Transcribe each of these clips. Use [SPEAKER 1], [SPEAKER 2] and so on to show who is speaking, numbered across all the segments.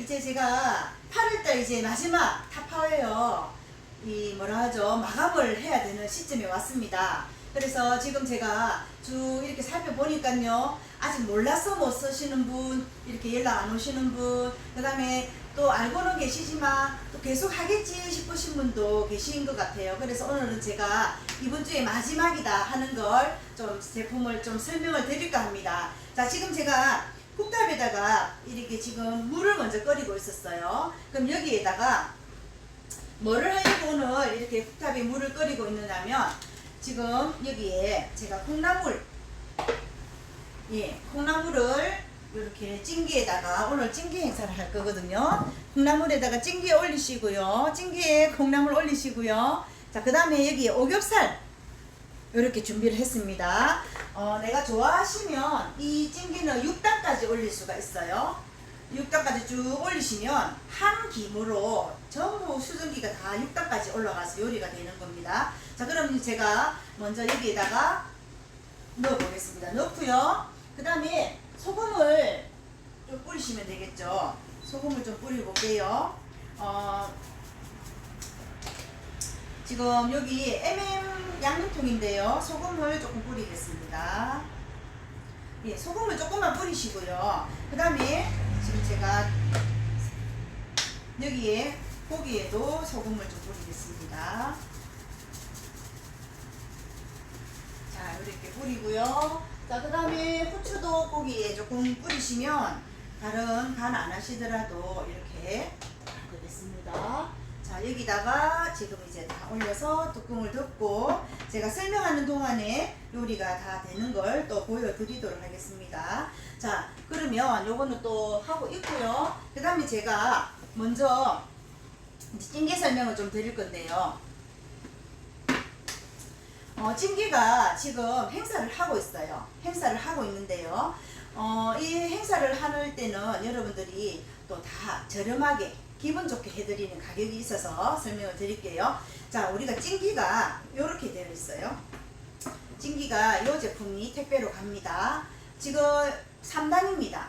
[SPEAKER 1] 이제 제가 8월달 이제 마지막 타파웨어 이 뭐라 하죠 마감을 해야 되는 시점에 왔습니다. 그래서 지금 제가 쭉 이렇게 살펴보니까요 아직 몰라서 못 쓰시는 분 이렇게 연락 안 오시는 분 그 다음에 또 알고는 계시지만 또 계속 하겠지 싶으신 분도 계신 것 같아요. 그래서 오늘은 제가 이번 주에 마지막이다 하는 걸 좀 제품을 좀 설명을 드릴까 합니다. 자 지금 제가 쿡탑에다가 이렇게 지금 물을 먼저 끓이고 있었어요. 그럼 여기에다가 뭐를 하려고 오늘 이렇게 쿡탑에 물을 끓이고 있느냐면 지금 여기에 제가 콩나물 예 콩나물을 이렇게 찜기에다가 오늘 찜기 행사를 할 거거든요. 콩나물에다가 찜기에 올리시고요. 찜기에 콩나물 올리시고요. 자, 그 다음에 여기 오겹살 이렇게 준비를 했습니다. 어, 내가 좋아하시면 이 찜기는 6단까지 올릴 수가 있어요. 6단까지 쭉 올리시면 한 김으로 전부 수증기가 다 6단까지 올라가서 요리가 되는 겁니다. 자, 그럼 제가 먼저 여기에다가 넣어 보겠습니다. 넣고요. 그 다음에 소금을 좀 뿌리시면 되겠죠. 소금을 좀 뿌려 볼게요. 어, 지금 여기 MM 양념통인데요. 소금을 조금 뿌리겠습니다. 예, 소금을 조금만 뿌리시고요. 그 다음에 지금 제가 여기에 고기에도 소금을 좀 뿌리겠습니다. 자, 이렇게 뿌리고요. 자, 그 다음에 후추도 고기에 조금 뿌리시면 다른 간 안 하시더라도 이렇게 되겠습니다. 자, 여기다가 지금 이제 다 올려서 뚜껑을 덮고 제가 설명하는 동안에 요리가 다 되는 걸 또 보여드리도록 하겠습니다. 자, 그러면 요거는 또 하고 있고요. 그 다음에 제가 먼저 찜기 설명을 좀 드릴 건데요. 어, 찜기가 지금 행사를 하고 있어요. 행사를 하고 있는데요. 어, 이 행사를 하는 때는 여러분들이 또 다 저렴하게 기분 좋게 해드리는 가격이 있어서 설명을 드릴게요. 자, 우리가 찜기가 이렇게 되어 있어요. 찜기가 이 제품이 택배로 갑니다. 지금 3단입니다.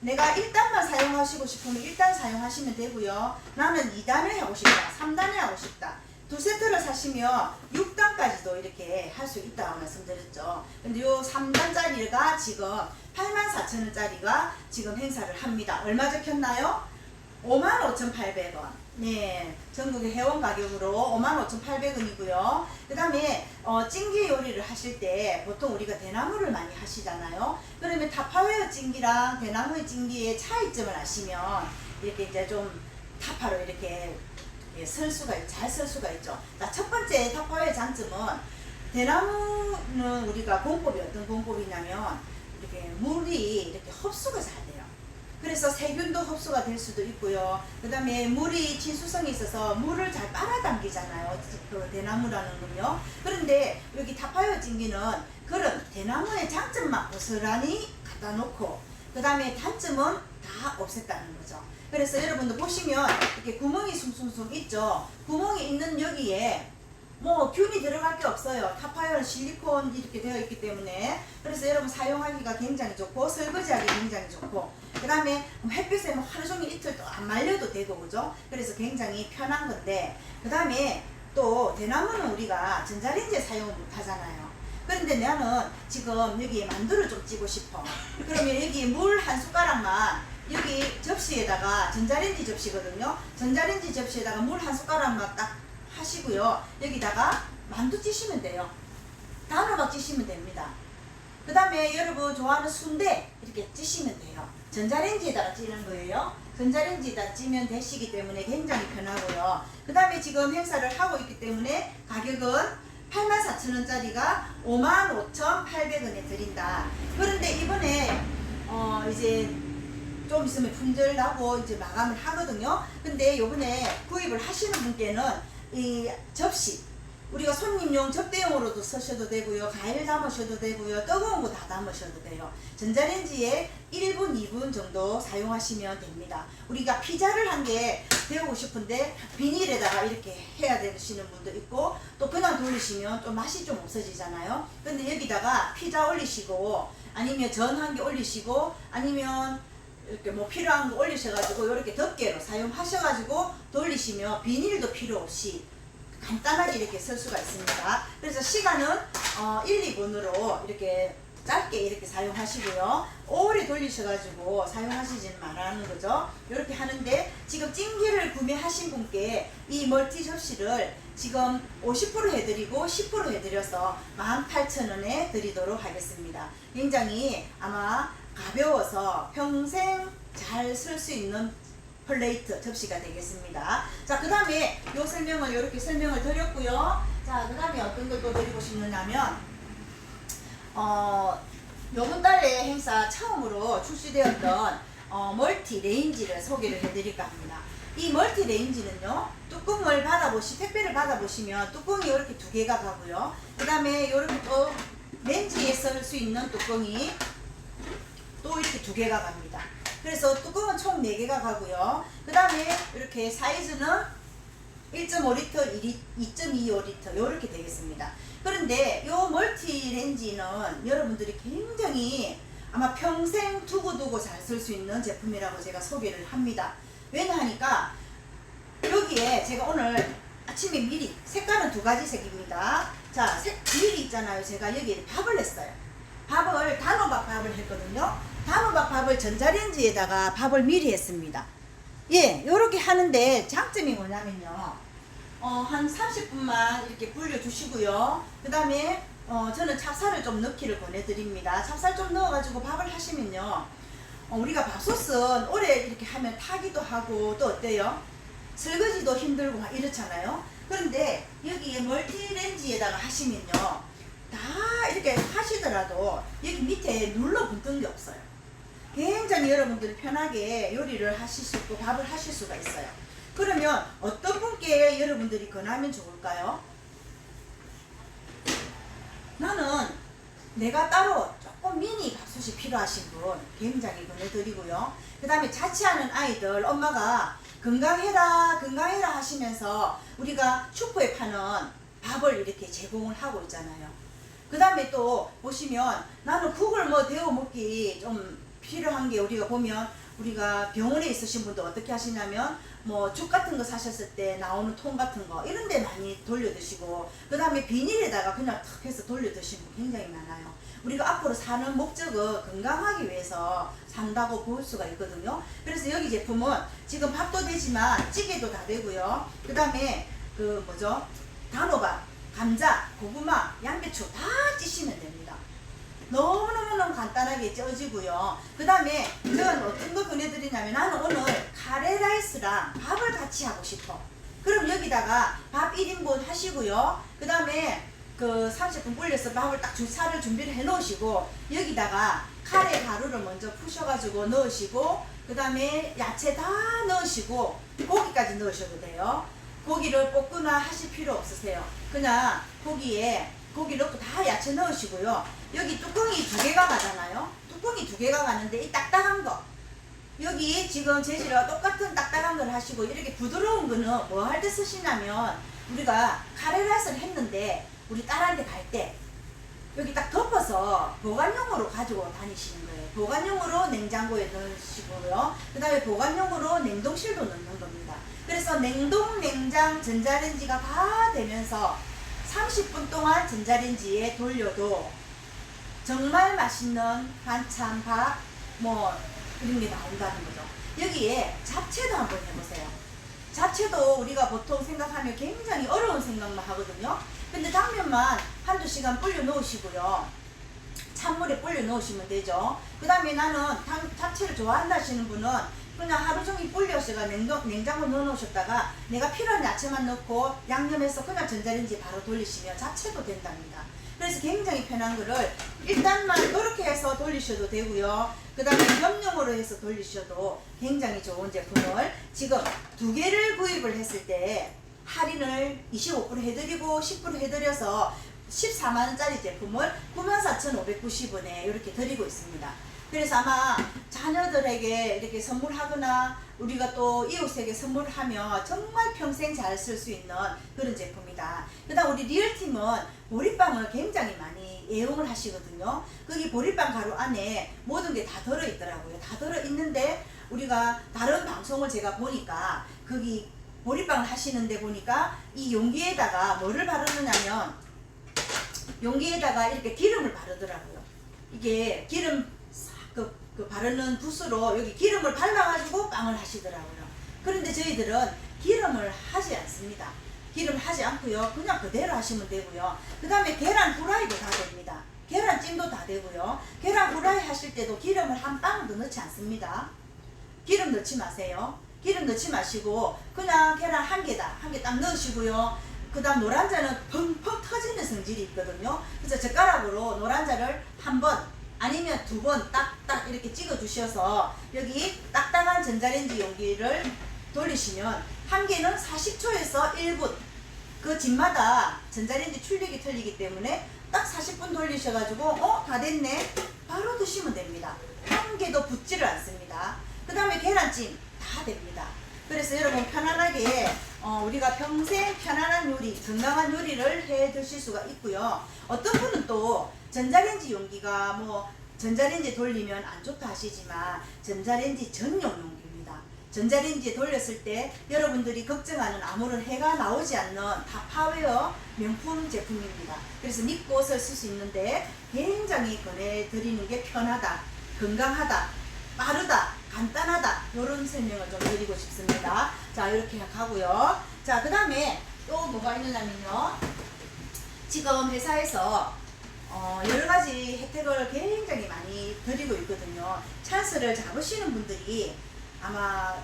[SPEAKER 1] 내가 1단만 사용하시고 싶으면 1단 사용하시면 되고요. 나는 2단을 하고 싶다. 3단을 하고 싶다. 두 세트를 사시면 6단까지도 이렇게 할 수 있다고 말씀드렸죠. 근데 요 3단짜리가 지금 84,000원짜리가 지금 행사를 합니다. 얼마 적혔나요? 55,800원. 네, 전국의 회원 가격으로 55,800원이고요. 그 다음에 어, 찜기 요리를 하실 때 보통 우리가 대나무를 많이 하시잖아요. 그러면 타파웨어 찜기랑 대나무의 찜기의 차이점을 아시면 이렇게 이제 좀 타파로 이렇게 예, 설 수가 잘설 수가 있죠. 자, 첫 번째 타파웨어 장점은 대나무는 우리가 공법이 어떤 공법이냐면 이렇게 물이 이렇게 흡수가 잘 돼요. 그래서 세균도 흡수가 될 수도 있고요. 그 다음에 물이 친수성이 있어서 물을 잘 빨아당기잖아요. 그 대나무라는 건요. 그런데 여기 타파이어 찜기는 그런 대나무의 장점만 고스란히 갖다 놓고 그 다음에 단점은 다 없앴다는 거죠. 그래서 여러분들 보시면 이렇게 구멍이 숭숭숭 있죠. 구멍이 있는 여기에 뭐 균이 들어갈 게 없어요. 타파이어는 실리콘 이렇게 되어 있기 때문에 그래서 여러분 사용하기가 굉장히 좋고 설거지하기 굉장히 좋고 그 다음에 햇빛에 뭐 하루 종일 이틀 또안 말려도 되고 그죠? 그래서 굉장히 편한 건데 그 다음에 또 대나무는 우리가 전자레인지에 사용을 못 하잖아요. 그런데 나는 지금 여기에 만두를 좀 찌고 싶어. 그러면 여기 물 한 숟가락만 여기 접시에다가 전자레인지 접시거든요. 전자레인지 접시에다가 물 한 숟가락만 딱 하시고요. 여기다가 만두 찌시면 돼요. 단호박 찌시면 됩니다. 그 다음에 여러분 좋아하는 순대 이렇게 찌시면 돼요. 전자레인지에다가 찌는 거예요. 전자레인지에다 찌면 되시기 때문에 굉장히 편하고요. 그 다음에 지금 행사를 하고 있기 때문에 가격은 84,000원짜리가 55,800원에 드린다. 그런데 이번에 어 이제 좀 있으면 품절 나고 이제 마감을 하거든요. 근데 요번에 구입을 하시는 분께는 이 접시 우리가 손님용 접대용으로도 쓰셔도 되고요. 과일 담으셔도 되고요. 뜨거운 거 다 담으셔도 돼요. 전자레인지에 1분, 2분 정도 사용하시면 됩니다. 우리가 피자를 한개 데우고 싶은데 비닐에다가 이렇게 해야 되시는 분도 있고 또 그냥 돌리시면 좀 맛이 좀 없어지잖아요. 근데 여기다가 피자 올리시고 아니면 전 한 개 올리시고 아니면 이렇게 뭐 필요한 거 올리셔가지고 이렇게 덮개로 사용하셔가지고 돌리시면 비닐도 필요 없이 간단하게 이렇게 쓸 수가 있습니다. 그래서 시간은 어, 1, 2분으로 이렇게 짧게 이렇게 사용하시고요. 오래 돌리셔가지고 사용하시지는 말라는 거죠. 이렇게 하는데 지금 찜기를 구매하신 분께 이 멀티 접시를 지금 50% 해드리고 10% 해드려서 18,000원에 드리도록 하겠습니다. 굉장히 아마 가벼워서 평생 잘 쓸 수 있는 플레이트 접시가 되겠습니다. 자, 그 다음에 요 설명을 이렇게 설명을 드렸고요. 자, 그 다음에 어떤 걸 또 드리고 싶느냐면, 어, 요번 달에 행사 처음으로 출시되었던 어, 멀티 레인지를 소개를 해드릴까 합니다. 이 멀티 레인지는요, 뚜껑을 받아보시, 택배를 받아보시면 뚜껑이 이렇게 두 개가 가고요. 그 다음에 이렇게 또 렌지에 쓸 수 있는 뚜껑이 또 이렇게 두 개가 갑니다. 그래서 뚜껑은 총 4개가 가고요. 그 다음에 이렇게 사이즈는 1.5리터, 2.25리터 이렇게 되겠습니다. 그런데 이 멀티 렌지는 여러분들이 굉장히 아마 평생 두고두고 잘 쓸 수 있는 제품이라고 제가 소개를 합니다. 왜냐 하니까 여기에 제가 오늘 아침에 미리 색깔은 두 가지 색입니다. 자, 색, 미리 있잖아요. 제가 여기에 밥을 냈어요. 밥을 단호박 밥을 했거든요. 단호박 밥을 전자레인지에다가 밥을 미리 했습니다. 예, 요렇게 하는데 장점이 뭐냐면요. 어, 한 30분만 이렇게 불려주시고요. 그 다음에 어, 저는 찹쌀을 좀 넣기를 권해드립니다. 찹쌀 좀 넣어가지고 밥을 하시면요. 어, 우리가 밥솥은 오래 이렇게 하면 타기도 하고 또 어때요? 설거지도 힘들고 막 이렇잖아요. 그런데 여기에 멀티렌지에다가 하시면요. 다 이렇게 하시더라도 여기 밑에 눌러 붙는 게 없어요. 굉장히 여러분들이 편하게 요리를 하실 수 있고 밥을 하실 수가 있어요. 그러면 어떤 분께 여러분들이 권하면 좋을까요? 나는 내가 따로 조금 미니 밥솥이 필요하신 분 굉장히 권해드리고요. 그 다음에 자취하는 아이들 엄마가 건강해라 건강해라 하시면서 우리가 슈퍼에 파는 밥을 이렇게 제공을 하고 있잖아요. 그 다음에 또 보시면 나는 국을 뭐 데워 먹기 좀 필요한 게 우리가 보면 우리가 병원에 있으신 분도 어떻게 하시냐면 뭐 죽 같은 거 사셨을 때 나오는 통 같은 거 이런 데 많이 돌려 드시고 그 다음에 비닐에다가 그냥 탁 해서 돌려 드시는 분 굉장히 많아요. 우리가 앞으로 사는 목적은 건강하기 위해서 산다고 볼 수가 있거든요. 그래서 여기 제품은 지금 밥도 되지만 찌개도 다 되고요. 그 다음에 그 뭐죠? 단호박, 감자, 고구마, 양배추 다 찌시면 됩니다. 너무너무너무 간단하게 쪄지고요. 그 다음에 저는 어떤 거 보내드리냐면 나는 오늘 카레 라이스랑 밥을 같이 하고 싶어. 그럼 여기다가 밥 1인분 하시고요. 그 다음에 그 30분 불려서 밥을 딱 주차를 준비를 해 놓으시고 여기다가 카레 가루를 먼저 푸셔가지고 넣으시고 그 다음에 야채 다 넣으시고 고기까지 넣으셔도 돼요. 고기를 볶거나 하실 필요 없으세요. 그냥 고기에 고기 넣고 다 야채 넣으시고요. 여기 뚜껑이 두 개가 가잖아요. 뚜껑이 두 개가 가는데 이 딱딱한 거 여기 지금 재질과 똑같은 딱딱한 걸 하시고 이렇게 부드러운 거는 뭐 할 때 쓰시냐면 우리가 카레라이스를 했는데 우리 딸한테 갈 때 여기 딱 덮어서 보관용으로 가지고 다니시는 거예요. 보관용으로 냉장고에 넣으시고요. 그 다음에 보관용으로 냉동실도 넣는 겁니다. 그래서 냉동, 냉장, 전자레인지가 다 되면서 30분 동안 전자레인지에 돌려도 정말 맛있는 반찬, 밥, 뭐 이런 게 나온다는 거죠. 여기에 잡채도 한번 해보세요. 잡채도 우리가 보통 생각하면 굉장히 어려운 생각만 하거든요. 근데 당면만 한두 시간 불려 놓으시고요. 찬물에 불려 놓으시면 되죠. 그 다음에 나는 당, 잡채를 좋아한다 하시는 분은 그냥 하루 종일 불려서가 냉동, 냉장고 넣어 놓으셨다가 내가 필요한 야채만 넣고 양념해서 그냥 전자레인지 바로 돌리시면 잡채도 된답니다. 그래서 굉장히 편한 거를 일단만 이렇게 해서 돌리셔도 되고요. 그 다음에 염용으로 해서 돌리셔도 굉장히 좋은 제품을 지금 두 개를 구입을 했을 때 할인을 25% 해드리고 10% 해드려서 14만원짜리 제품을 94,590원에 이렇게 드리고 있습니다. 그래서 아마 자녀들에게 이렇게 선물하거나 우리가 또 이웃에게 선물하면 정말 평생 잘 쓸 수 있는 그런 제품이다. 그 다음 우리 리얼팀은 몰입방을 굉장히 많이 애용을 하시거든요. 거기 보리빵 가루 안에 모든 게 다 들어 있더라고요. 다 들어 있는데 우리가 다른 방송을 제가 보니까 거기 보리빵을 하시는데 보니까 이 용기에다가 뭐를 바르느냐면 용기에다가 이렇게 기름을 바르더라고요. 이게 기름 싹 그, 그 바르는 붓으로 여기 기름을 발라가지고 빵을 하시더라고요. 그런데 저희들은 기름을 하지 않습니다. 기름 하지 않고요. 그냥 그대로 하시면 되고요. 그 다음에 계란 후라이도 다 됩니다. 계란찜도 다 되고요. 계란 후라이 하실 때도 기름을 한 방울도 넣지 않습니다. 기름 넣지 마세요. 기름 넣지 마시고 그냥 계란 한 개다 한 개 딱 넣으시고요. 그 다음 노란자는 펑펑 터지는 성질이 있거든요. 그래서 젓가락으로 노란자를 한번 아니면 두 번 딱딱 이렇게 찍어 주셔서 여기 딱딱한 전자레인지 용기를 돌리시면 한 개는 40초에서 1분. 그 집마다 전자레인지 출력이 틀리기 때문에 딱 40분 돌리셔가지고 어 다 됐네. 바로 드시면 됩니다. 한 개도 붙지를 않습니다. 그 다음에 계란찜 다 됩니다. 그래서 여러분 편안하게 어, 우리가 평생 편안한 요리 건강한 요리를 해 드실 수가 있고요 어떤 분은 또 전자레인지 용기가 뭐 전자레인지 돌리면 안 좋다 하시지만 전자레인지 전용 용기입니다 전자레인지에 돌렸을 때 여러분들이 걱정하는 아무런 해가 나오지 않는 다 파웨어 명품 제품입니다. 그래서 믿고 쓸 수 있는데 굉장히 권해드리는 게 편하다, 건강하다, 빠르다, 이런 설명을 좀 드리고 싶습니다. 자 이렇게 가고요. 자 그 다음에 또 뭐가 있느냐면요. 지금 회사에서 어, 여러 가지 혜택을 굉장히 많이 드리고 있거든요. 찬스를 잡으시는 분들이 아마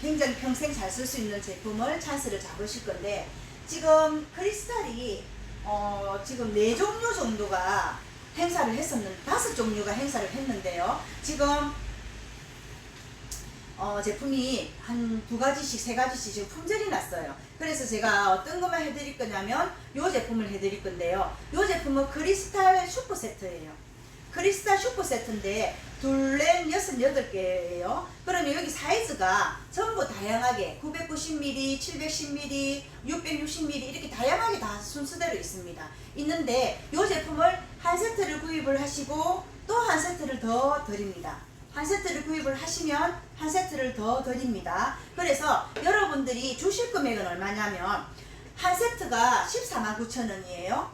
[SPEAKER 1] 굉장히 평생 잘 쓸 수 있는 제품을 찬스를 잡으실 건데 지금 크리스탈이 어, 지금 네 종류 정도가 행사를 했었는 다섯 종류가 행사를 했는데요. 지금 어, 제품이 한 두 가지씩 세 가지씩 지금 품절이 났어요. 그래서 제가 어떤 것만 해드릴 거냐면 요 제품을 해드릴 건데요. 요 제품은 크리스탈 슈퍼 세트예요. 크리스탈 슈퍼 세트인데 둘넷 여섯 여덟 개예요. 그러면 여기 사이즈가 전부 다양하게 990ml, 710ml, 660ml 이렇게 다양하게 다 순서대로 있습니다. 있는데 요 제품을 한 세트를 구입을 하시고 또 한 세트를 더 드립니다. 한 세트를 구입을 하시면 한 세트를 더 드립니다. 그래서 여러분들이 주실 금액은 얼마냐면 한 세트가 14만 9천 원이에요.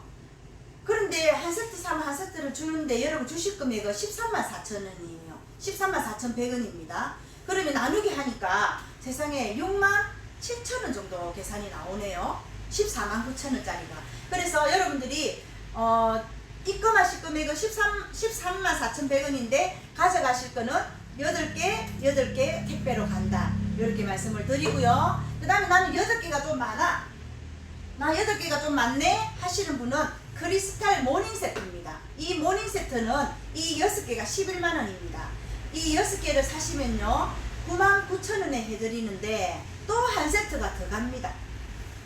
[SPEAKER 1] 그런데 한 세트 사면 한 세트를 주는데 여러분 주실 금액은 13만 4천 원이에요. 13만 4천 100원입니다. 그러면 나누기 하니까 세상에 6만 7천 원 정도 계산이 나오네요. 14만 9천 원짜리가. 그래서 여러분들이 어, 입금하실 금액은 13, 13만 4천 100원인데 가져가실 거는 8개, 8개 택배로 간다. 이렇게 말씀을 드리고요. 그 다음에 나는 8개가 좀 많아. 나 8개가 좀 많네 하시는 분은 크리스탈 모닝 세트입니다. 이 모닝 세트는 이 6개가 11만원입니다. 이 6개를 사시면요 99,000원에 해드리는데 또 한 세트가 더 갑니다.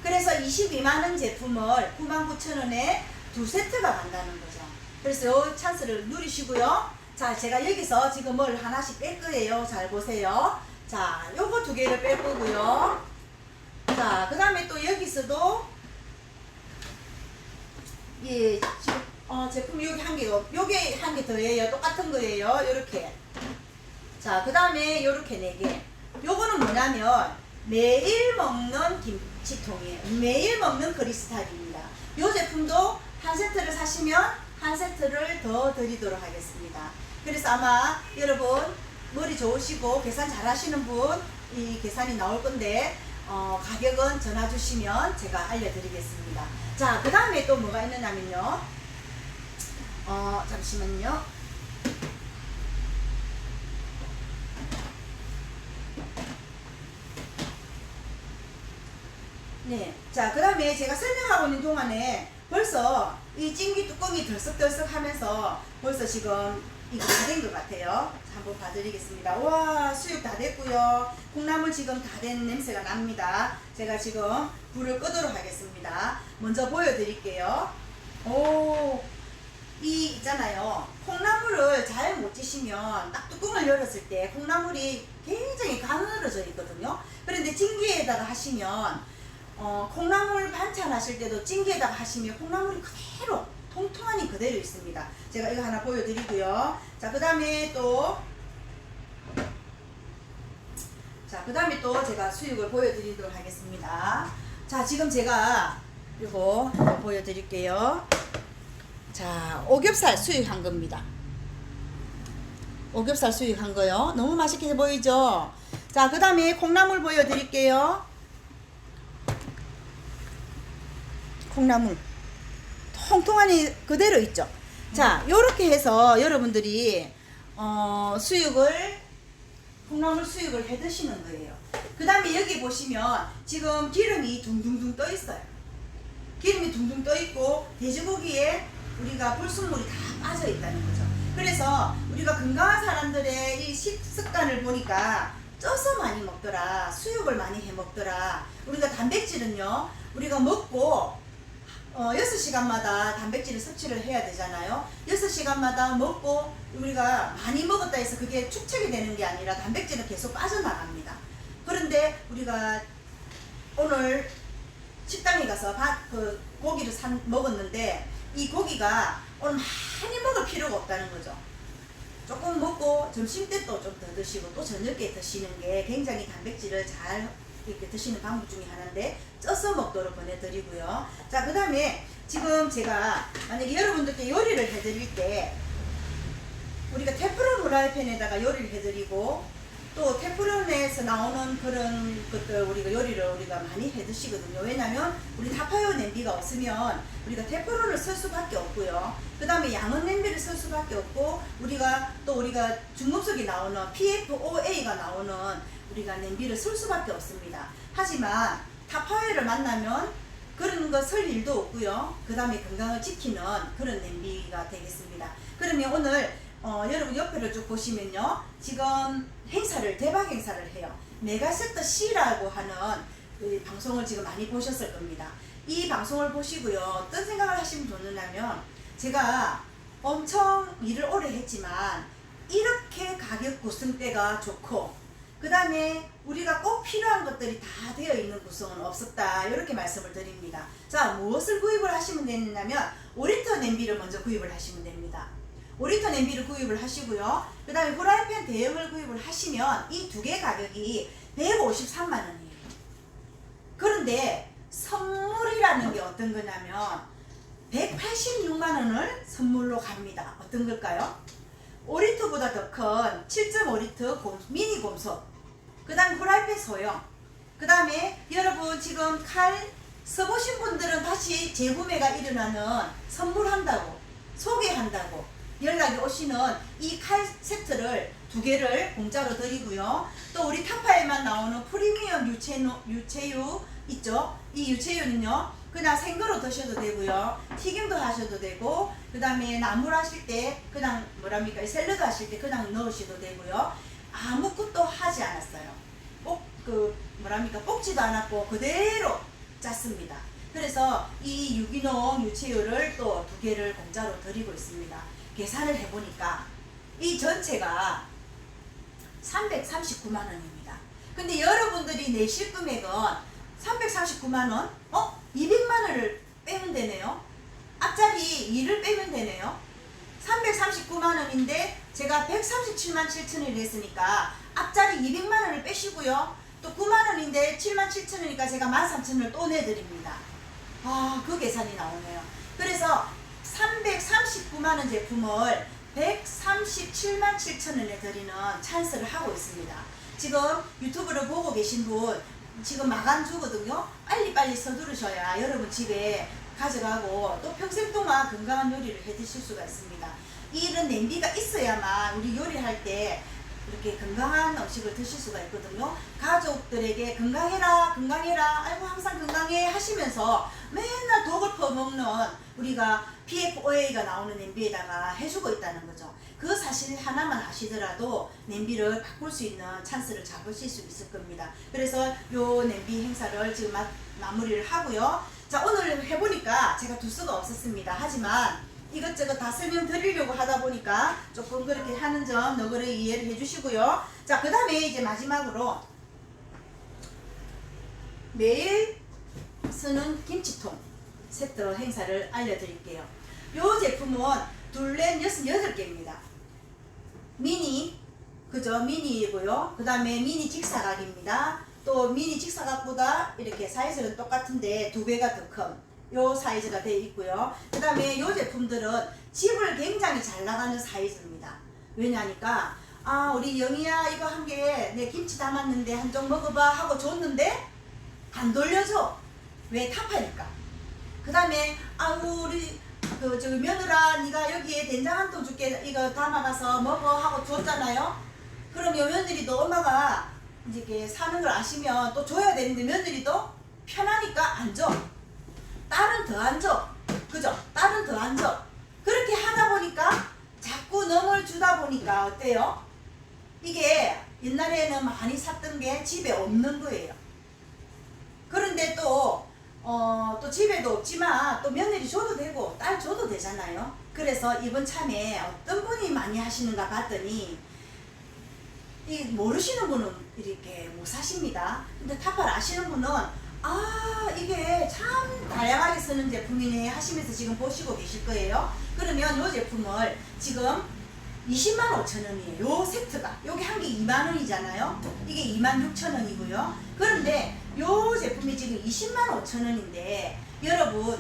[SPEAKER 1] 그래서 22만원 제품을 99,000원에 두 세트가 간다는 거죠. 그래서 이 찬스를 누리시고요. 자, 제가 여기서 지금 뭘 하나씩 뺄 거예요. 잘 보세요. 자, 요거 두 개를 뺄 거고요. 자, 그 다음에 또 여기서도 예, 지금 어, 제품 여기 한 개고 요게 한 개 더예요. 똑같은 거예요. 요렇게. 자, 그 다음에 요렇게 네 개. 요거는 뭐냐면 매일 먹는 김치통이에요. 매일 먹는 크리스탈입니다. 요 제품도 한 세트를 사시면 한 세트를 더 드리도록 하겠습니다. 그래서 아마 여러분 머리 좋으시고 계산 잘 하시는 분 이 계산이 나올 건데 어, 가격은 전화 주시면 제가 알려드리겠습니다. 자, 그 다음에 또 뭐가 있느냐면요. 어, 잠시만요. 네. 자, 그 다음에 제가 설명하고 있는 동안에 벌써 이 찜기 뚜껑이 덜썩덜썩 하면서 벌써 지금 이거 다 된 것 같아요. 자, 한번 봐드리겠습니다. 와, 수육 다 됐고요. 콩나물 지금 다 된 냄새가 납니다. 제가 지금 불을 끄도록 하겠습니다. 먼저 보여드릴게요. 오, 이 있잖아요. 콩나물을 잘 못 찌시면 딱 뚜껑을 열었을 때 콩나물이 굉장히 가늘어져 있거든요. 그런데 찜기에다가 하시면 어, 콩나물 반찬 하실 때도 찜기에다가 하시면 콩나물이 그대로 통통하니 그대로 있습니다. 제가 이거 하나 보여드리고요. 자, 그 다음에 또, 자, 그 다음에 또 제가 수육을 보여드리도록 하겠습니다. 자, 지금 제가 이거 보여드릴게요. 자, 오겹살 수육 한 겁니다. 오겹살 수육 한 거요. 너무 맛있게 보이죠? 자, 그 다음에 콩나물 보여드릴게요. 콩나물. 통통하니 그대로 있죠? 자, 요렇게 해서 여러분들이, 어, 수육을, 콩나물 수육을 해 드시는 거예요. 그 다음에 여기 보시면 지금 기름이 둥둥둥 떠 있어요. 기름이 둥둥 떠 있고 돼지고기에 우리가 불순물이 다 빠져 있다는 거죠. 그래서 우리가 건강한 사람들의 이 식습관을 보니까 쪄서 많이 먹더라, 수육을 많이 해 먹더라. 우리가 단백질은요, 우리가 먹고 어, 6시간마다 단백질을 섭취를 해야 되잖아요. 6시간마다 먹고 우리가 많이 먹었다 해서 그게 축적이 되는 게 아니라 단백질은 계속 빠져나갑니다. 그런데 우리가 오늘 식당에 가서 밥, 그 고기를 산, 먹었는데 이 고기가 오늘 많이 먹을 필요가 없다는 거죠. 조금 먹고 점심 때 또 좀 더 드시고 또 저녁에 드시는 게 굉장히 단백질을 잘 이렇게 드시는 방법 중에 하나인데 쪄서 먹도록 보내드리고요. 자, 그 다음에 지금 제가 만약에 여러분들께 요리를 해드릴 때 우리가 테프론 후라이팬에다가 요리를 해드리고 또 테프론에서 나오는 그런 것들 우리가 요리를 우리가 많이 해 드시거든요. 왜냐면 우리 타파요 냄비가 없으면 우리가 테프론을 쓸 수밖에 없고요. 그 다음에 양은 냄비를 쓸 수밖에 없고 우리가 또 우리가 중금속이 나오는 PFOA가 나오는 우리가 냄비를 쓸 수밖에 없습니다. 하지만 타파요를 만나면 그런 거 쓸 일도 없고요. 그 다음에 건강을 지키는 그런 냄비가 되겠습니다. 그러면 오늘 어, 여러분 옆에를 쭉 보시면요. 지금 행사를, 대박 행사를 해요. 메가세터 C라고 하는 그 방송을 지금 많이 보셨을 겁니다. 이 방송을 보시고요. 어떤 생각을 하시면 좋느냐면, 제가 엄청 일을 오래 했지만, 이렇게 가격 구성대가 좋고, 그 다음에 우리가 꼭 필요한 것들이 다 되어 있는 구성은 없었다. 이렇게 말씀을 드립니다. 자, 무엇을 구입을 하시면 되냐면, 5리터 냄비를 먼저 구입을 하시면 됩니다. 5리터 냄비를 구입을 하시고요. 그 다음에 후라이팬 대용을 구입을 하시면 이 두 개 가격이 153만 원이에요. 그런데 선물이라는 게 어떤 거냐면 186만 원을 선물로 갑니다. 어떤 걸까요? 5리터보다 더 큰 7.5리터 곰, 미니 곰속. 그 다음 후라이팬 소형. 그 다음에 여러분 지금 칼 써보신 분들은 다시 재구매가 일어나는 선물한다고 소개한다고 연락이 오시는 이 칼 세트를 두 개를 공짜로 드리고요. 또 우리 타파에만 나오는 프리미엄 유채유, 유채유 있죠? 이 유채유는요. 그냥 생거로 드셔도 되고요. 튀김도 하셔도 되고 그 다음에 나물 하실 때 그냥 뭐랍니까 샐러드 하실 때 그냥 넣으셔도 되고요. 아무것도 하지 않았어요. 꼭 그 뭐랍니까 볶지도 않았고 그대로 짰습니다. 그래서 이 유기농 유채유를 또 두 개를 공짜로 드리고 있습니다. 계산을 해보니까 이 전체가 339만 원입니다. 근데 여러분들이 내실 금액은 339만 원? 어? 200만 원을 빼면 되네요. 앞자리 2를 빼면 되네요. 339만 원인데 제가 137만 7천을 냈으니까 앞자리 200만 원을 빼시고요. 또 9만 원인데 7만 7천 원이니까 제가 13,000원을 또 내드립니다. 아, 그 계산이 나오네요. 그래서 339만 원 제품을 137만 7천 원에 드리는 찬스를 하고 있습니다. 지금 유튜브를 보고 계신 분 지금 마감 주거든요. 빨리빨리 서두르셔야 여러분 집에 가져가고 또 평생 동안 건강한 요리를 해 드실 수가 있습니다. 이런 냄비가 있어야만 우리 요리할 때 이렇게 건강한 음식을 드실 수가 있거든요. 가족들에게 건강해라, 건강해라, 아이고 항상 건강해 하시면서 맨날 독을 퍼먹는 우리가 PFOA가 나오는 냄비에다가 해주고 있다는 거죠. 그 사실 하나만 아시더라도 냄비를 바꿀 수 있는 찬스를 잡으실 수 있을 겁니다. 그래서 요 냄비 행사를 지금 마, 마무리를 하고요. 자 오늘 해보니까 제가 두 수가 없었습니다. 하지만 이것저것 다 설명드리려고 하다 보니까 조금 그렇게 하는 점 너그러 이해를 해주시고요. 자, 그 다음에 이제 마지막으로 매일 쓰는 김치통 세트 행사를 알려드릴게요. 요 제품은 둘넷 여섯 여덟 개입니다. 미니 그죠 미니이고요. 그 다음에 미니 직사각입니다. 또 미니 직사각보다 이렇게 사이즈는 똑같은데 두 배가 더 큰 요 사이즈가 되어 있고요. 그 다음에 요 제품들은 집을 굉장히 잘 나가는 사이즈입니다. 왜냐니까 아 우리 영희야 이거 한 개 내 김치 담았는데 한 쪽 먹어봐 하고 줬는데 안 돌려줘. 왜 타파니까. 그 다음에 아우 우리 그 저기 며느라 네가 여기에 된장 한 통 줄게 이거 담아가서 먹어 하고 줬잖아요. 그럼 요 며느리도 엄마가 이제 사는 걸 아시면 또 줘야 되는데 며느리도 편하니까 안 줘. 딸은 더안 줘. 그죠? 딸은 더안 줘. 그렇게 하다 보니까 자꾸 넘을 주다 보니까 어때요? 이게 옛날에는 많이 샀던 게 집에 없는 거예요. 그런데 또, 어, 또 집에도 없지만 또 며느리 줘도 되고 딸 줘도 되잖아요. 그래서 이번 참에 어떤 분이 많이 하시는가 봤더니 이 모르시는 분은 이렇게 못 사십니다. 근데 타파를 아시는 분은 아 이게 참 다양하게 쓰는 제품이네 하시면서 지금 보시고 계실 거예요. 그러면 이 제품을 지금 20만 5천 원이에요. 요 세트가 여기 한개 2만 원이잖아요. 이게 2만 6천 원이고요. 그런데 요 제품이 지금 20만 5천 원인데 여러분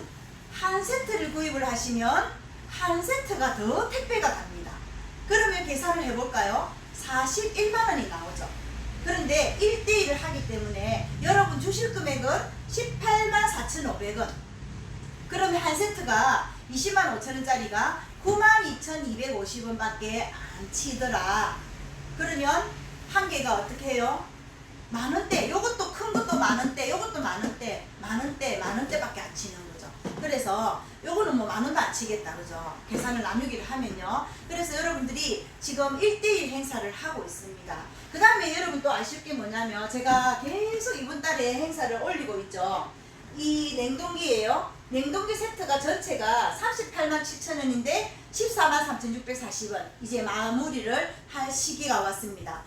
[SPEAKER 1] 한 세트를 구입을 하시면 한 세트가 더 택배가 갑니다. 그러면 계산을 해볼까요? 41만 원이 나오죠. 그런데 1대1을 하기 때문에 여러분 주실 금액은 18만 4,500원. 그러면 한 세트가 20만 5천 원짜리가 92,250원밖에 안 치더라. 그러면 한 개가 어떻게 해요? 만 원대. 요것도 큰 것도 만 원대. 요것도 만 원대. 만 원대. 만 원대밖에 안 치는 거죠. 그래서 요거는 뭐 만 원도 안 치겠다. 그죠? 계산을 나누기를 하면요. 그래서 여러분들이 지금 1대1 행사를 하고 있습니다. 그 다음에 여러분 또 아실 게 뭐냐면 제가 계속 이번 달에 행사를 올리고 있죠. 이 냉동기예요. 냉동기 세트가 전체가 38만 7천 원인데 14만 3,640원. 이제 마무리를 할 시기가 왔습니다.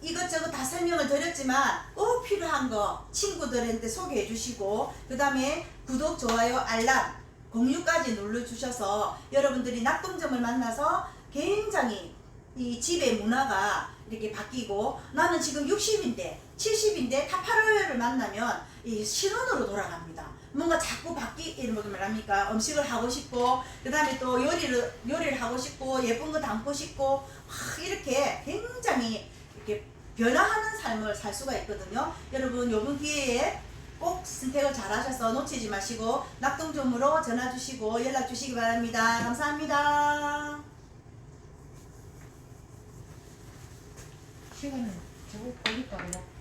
[SPEAKER 1] 이것저것 다 설명을 드렸지만 꼭 필요한 거 친구들한테 소개해 주시고 그 다음에 구독, 좋아요, 알람, 공유까지 눌러주셔서 여러분들이 낙동점을 만나서 굉장히 이 집의 문화가 이렇게 바뀌고 나는 지금 60인데 70인데 타파로를 만나면 이 신혼으로 돌아갑니다. 뭔가 자꾸 바뀌 이런 거 말합니까? 음식을 하고 싶고 그 다음에 또 요리를 요리를 하고 싶고 예쁜 거 담고 싶고 막 이렇게 굉장히 이렇게 변화하는 삶을 살 수가 있거든요. 여러분 요번 기회에 꼭 선택을 잘 하셔서 놓치지 마시고 낙동점으로 전화 주시고 연락 주시기 바랍니다. 감사합니다.
[SPEAKER 2] 시간은 저거 걸릴까 봐.